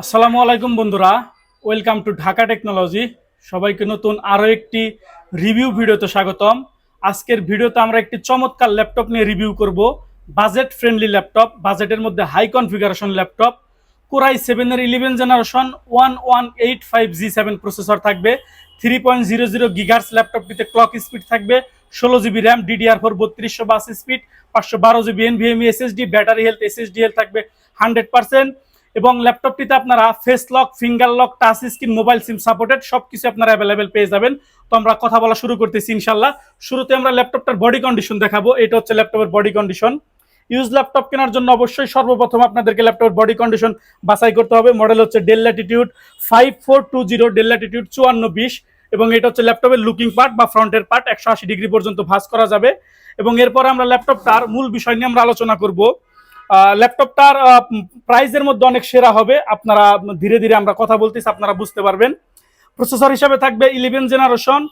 আসসালামু আলাইকুম বন্ধুরা। ওয়েলকাম টু ঢাকা টেকনোলজি সবাইকে নতুন আরও একটি রিভিউ ভিডিওতে স্বাগতম। আজকের ভিডিওতে আমরা একটি চমৎকার ল্যাপটপ নিয়ে রিভিউ করব। বাজেট ফ্রেন্ডলি ল্যাপটপ বাজেটের মধ্যে high configuration laptop core i সেভেনের eleven generation one one eight five G seven processor থাকবে। Three point zero zero gigahertz ল্যাপটপটিতে clock speed থাকবে। ষোলো জিবি র্যাম ডিডিআর ফোর বত্রিশশো বাস স্পিড পাঁচশো বারো GB NVMe SSD battery health SSD health থাকবে। Hundred percent এবং ল্যাপটপটিতে আপনারা face lock finger lock touch screen mobile SIM supported সব কিছু আপনারা অ্যাভেলেবেল পেয়ে যাবেন। তো আমরা কথা বলা শুরু করতেছি ইনশাল্লাহ শুরুতে আমরা ল্যাপটপটার বডি কন্ডিশন দেখাবো। এটা হচ্ছে ল্যাপটপের বডি কন্ডিশন ইউজ ল্যাপটপ কেনার জন্য অবশ্যই সর্বপ্রথম আপনাদেরকে ল্যাপটপের বডি কন্ডিশন বাছাই করতে হবে। মডেল হচ্ছে Dell latitude five four two zero Dell latitude চুয়ান্ন বিশ এবং এটা হচ্ছে ল্যাপটপের লুকিং পার্ট বা ফ্রন্টের পার্ট একশো আশি ডিগ্রি পর্যন্ত ভাঁজ করা যাবে। এবং এরপরে আমরা ল্যাপটপটার মূল বিষয় নিয়ে আমরা আলোচনা করব। ল্যাপটপটার প্রাইসের মধ্যে অনেক সেরা হবে। আপনারা ধীরে ধীরে আমরা কথা বলতেছি, আপনারা বুঝতে পারবেন। প্রসেসর হিসাবে থাকবে eleven generation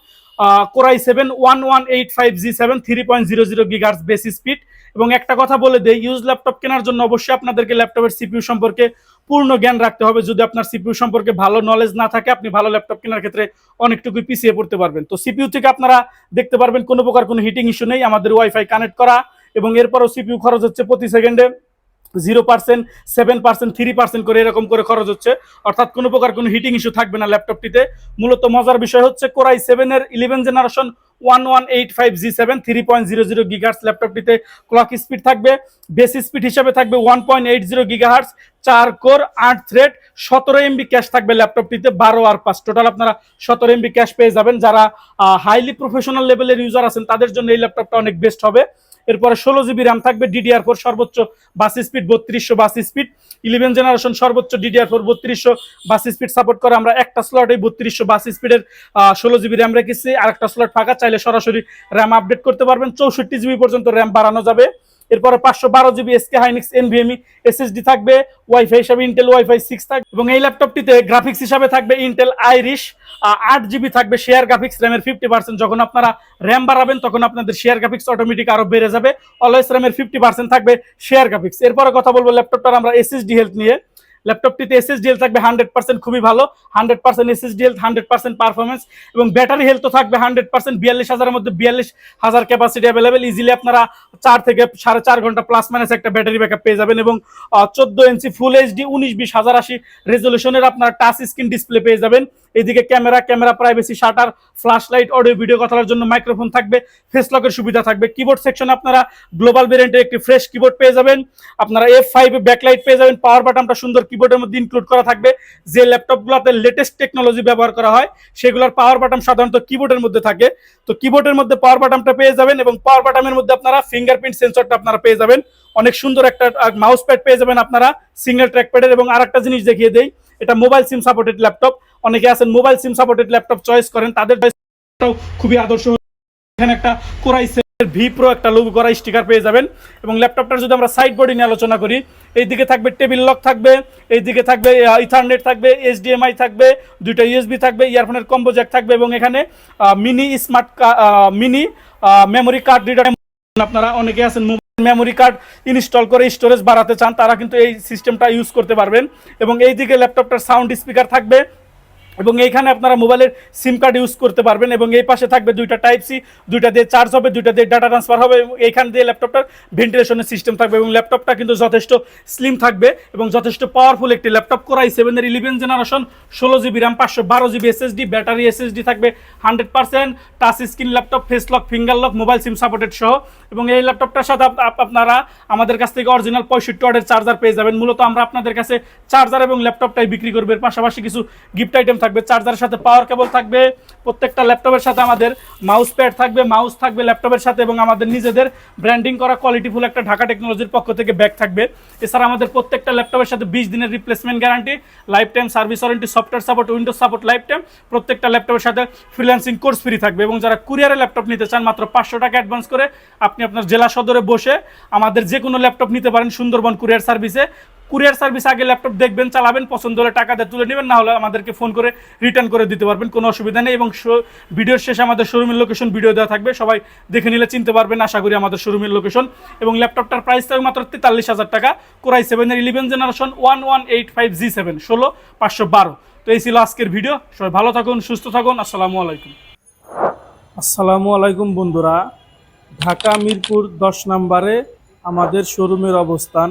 core i seven one one eight five G seven three point zero zero gigahertz base speed এবং একটা কথা বলে দেই ইউজ ল্যাপটপ কেনার জন্য অবশ্যই আপনাদেরকে ল্যাপটপের সিপিইউ সম্পর্কে পূর্ণ জ্ঞান রাখতে হবে। যদি আপনার সিপিইউ সম্পর্কে ভালো নলেজ না থাকে, আপনি ভালো ল্যাপটপ কেনার ক্ষেত্রে অনেকটুকুই পিছিয়ে পড়তে পারবেন। তো সিপিউ থেকে আপনারা দেখতে পারবেন, কোনো প্রকার কোনো হিটিং ইস্যু নেই। আমাদের ওয়াইফাই কানেক্ট করা এবং এরপরও সিপিইউ খরচ হচ্ছে প্রতি সেকেন্ডে zero percent, seven percent, three percent করে এরকম করে খরচ হচ্ছে। অর্থাৎ কোনো প্রকার কোনো হিটিং ইস্যু থাকবে না ল্যাপটপটিতে। মূলত মজার বিষয় হচ্ছে কোরাই সেভেনের eleven generation one one eight five G seven three point zero zero gigahertz ল্যাপটপটিতে clock speed থাকবে। বেসি স্পিড হিসাবে থাকবে one point eight zero gigahertz চার কোর আট থ্রেড সতেরো এমবি ক্যাশ থাকবে ল্যাপটপটিতে, বারো আর পাঁচ। টোটাল আপনারা সতেরো এমবি ক্যাশ পেয়ে যাবেন। যারা হাইলি প্রফেশনাল লেভেলের ইউজার আছেন, তাদের জন্য এই ল্যাপটপটা অনেক বেস্ট হবে। এরপরে ষোলো জিবি র্যাম থাকবে ডিডিআর ফোর সর্বোচ্চ বাস স্পিড বত্রিশশো বাস স্পিড। ইলেভেন জেনারেশন সর্বোচ্চ ডিডিআর ফোর বত্রিশশো বাস স্পিড সাপোর্ট করে। আমরা একটা স্লট এই বত্রিশশো বাস স্পিডের ষোলো জিবি র্যাম রেখেছি। আর একটা স্লট ফাঁকা, চাইলে সরাসরি র্যাম আপডেট করতে পারবেন। চৌষট্টি জিবি পর্যন্ত র্যাম বাড়ানো যাবে। এরপরে পাঁচশো বারো GB SK Hynix NVMe SSD থাকবে ওয়াইফাই হিসাবে ইন্টেল ওয়াইফাই সিক্স থাকবে এবং এই ল্যাপটপটিতে গ্রাফিক্স হিসাবে থাকবে ইন্টেল আইরিশ আট জিবি থাকবে শেয়ার গ্রাফিক্স র্যামের ফিফটি পার্সেন্ট যখন আপনারা র্যাম বাড়াবেন, তখন আপনাদের শেয়ার গ্রাফিক্স অটোমেটিক আরও বেড়ে যাবে। অলওয়েজ র্যামের ফিফটি পার্সেন্ট থাকবে শেয়ার গ্রাফিক্স এরপরে কথা বলব ল্যাপটপটার আমরা এসএসডি হেলথ নিয়ে। ল্যাপটপটিতে এসএসডিএল থাকবে হান্ড্রেড পার্সেন্ট খুবই ভালো হান্ড্রেড পার্সেন্ট এসএসডিএল হান্ড্রেড পার্সেন্ট পারফরমেন্স এবং ব্যাটারি হেলথ তো থাকবে হান্ড্রেড পার্সেন্ট বিয়াল্লিশ হাজারের মধ্যে বিয়াল্লিশ হাজার ক্যাপাসিটি অ্যাভেলেবেল ইজিলি আপনারা চার থেকে সাড়ে চার ঘণ্টা প্লাস মাইনাস একটা ব্যাটারি ব্যাকআপ পেয়ে যাবেন এবং চোদ্দ ইঞ্চি ফুল এইচডি উনিশ, বিশ, হাজার আশি রেজলিউশনের আপনারা টাচ স্ক্রিন ডিসপ্লে পেয়ে যাবেন। এদিকে camera camera privacy shutter flash light audio video কথার জন্য মাইক্রোফোন থাকবে ফেস লকের সুবিধা থাকবে। কিবোর্ড সেকশন আপনারা গ্লোবাল ভেরিয়েন্টের একটি ফ্রেশ কিবোর্ড পেয়ে যাবেন। আপনারা এফ ফাইভ ব্যাকলাইট পেয়ে যাবেন পাওয়ার বাটনটা সুন্দর কিবোর্ডের মধ্যে ইনক্লুড করা থাকবে। যে ল্যাপটপগুলোতে লেটেস্ট টেকনোলজি ব্যবহার করা হয়, সেগুলোর পাওয়ার বাটন সাধারণত কিবোর্ডের মধ্যে থাকে। তো কিবোর্ডের মধ্যে পাওয়ার বাটনটা পেয়ে যাবেন এবং পাওয়ার বাটনের মধ্যে আপনারা ফিঙ্গারপ্রিন্ট সেন্সরটা আপনারা পেয়ে যাবেন। অনেক সুন্দর একটা মাউস প্যাড পেয়ে যাবেন আপনারা সিঙ্গেল ট্র্যাক প্যাডের এবং আর একটা জিনিস দেখিয়ে দেয় এটা মোবাইল সিম সাপোর্টেড ল্যাপটপ অনেকে আছেন mobile SIM supported laptop choice করেন, তাদের খুবই আদর্শ। এখানে একটা কোরাই ভি প্রো একটা লোগো করা স্টিকার পেয়ে যাবেন এবং ল্যাপটপটার যদি আমরা সাইড বডি নিয়ে আলোচনা করি এই দিকে থাকবে টেবিল লক থাকবে এই দিকে থাকবে ইথারনেট থাকবে এইচডিএমআই থাকবে, দুইটা ইউএসবি থাকবে ইয়ারফোনের কম্বো জ্যাক থাকবে এবং এখানে mini smart mini memory card reader আপনারা অনেকে আছেন মেমোরি কার্ড ইনস্টল করে স্টোরেজ বাড়াতে চান, তারা কিন্তু এই সিস্টেমটা ইউজ করতে পারবেন এবং এই দিকে ল্যাপটপটার সাউন্ড স্পিকার থাকবে এবং এইখানে আপনারা মোবাইলের সিম কার্ড ইউজ করতে পারবেন এবং এই পাশে থাকবে দুইটা টাইপ সি, দুইটা দিয়ে চার্জ হবে, দুইটা দিয়ে ডাটা ট্রান্সফার হবে এবং এইখান দিয়ে ল্যাপটপটার ভেন্টিলেশনের সিস্টেম থাকবে এবং ল্যাপটপটা কিন্তু যথেষ্ট স্লিম থাকবে এবং যথেষ্ট পাওয়ারফুল একটি ল্যাপটপ। করাই সেভেনের ইলেভেন জেনারেশন ষোলো জিবি র্যাম পাঁচশো বারো জিবি এসএসডি ব্যাটারি এসএসডি থাকবে hundred percent touch screen laptop face lock finger lock mobile SIM supported সহ। এবং এই ল্যাপটপটার সাথে আপনারা আমাদের কাছ থেকে অরিজিনাল পঁয়ষট্টি ওয়ার্ডের চার্জার পেয়ে যাবেন। মূলত আমরা আপনাদের কাছে চার্জার এবং ল্যাপটপটাই বিক্রি করবে। পাশাপাশি কিছু গিফট আইটেম থাকবে। চার্জারের সাথে পাওয়ার কেবল থাকবে, প্রত্যেকটা ল্যাপটপের সাথে আমাদের মাউস প্যাড থাকবে মাউস থাকবে ল্যাপটপের সাথে এবং আমাদের নিজেদের ব্র্যান্ডিং করা কোয়ালিটিফুল একটা ঢাকা টেকনোলজির পক্ষ থেকে ব্যাগ থাকবে। এছাড়া আমাদের প্রত্যেকটা ল্যাপটপের সাথে বিশ দিনের replacement guarantee life time service warranty software support Windows support life time প্রত্যেকটা ল্যাপটপের সাথে ফ্রিল্যান্সিং কোর্স ফ্রি থাকবে এবং যারা কুরিয়ারে ল্যাপটপ নিতে চান, মাত্র পাঁচশো টাকা অ্যাডভান্স করে আপনি আপনার জেলা সদরে বসে আমাদের যে কোনো ল্যাপটপ নিতে পারেন সুন্দরবন কুরিয়ার সার্ভিসে কুরিয়ার সার্ভিস আগে ল্যাপটপ দেখবেন, চালাবেন, পছন্দ হলে টাকা দিয়ে তুলে নেবেন, না হলে আমাদেরকে ফোন করে রিটার্ন করে দিতে পারবেন, কোনো অসুবিধা নেই। এবং ভিডিওর শেষে আমাদের শোরুমের লোকেশন ভিডিও দেওয়া থাকবে, সবাই দেখে নিলে চিনতে পারবেন, আশা করি আমাদের শোরুমের লোকেশন এবং ল্যাপটপটার প্রাইস থাকবে মাত্র তেতাল্লিশ হাজার টাকা কোরাই সেভেনের eleven generation one one eight five G seven ষোলো, পাঁচশো বারো। তো এই ছিল আজকের ভিডিও সবাই ভালো থাকুন, সুস্থ থাকুন, আসসালামু আলাইকুম। আসসালামু আলাইকুম বন্ধুরা, ঢাকা মিরপুর দশ নম্বরে আমাদের শোরুমের অবস্থান।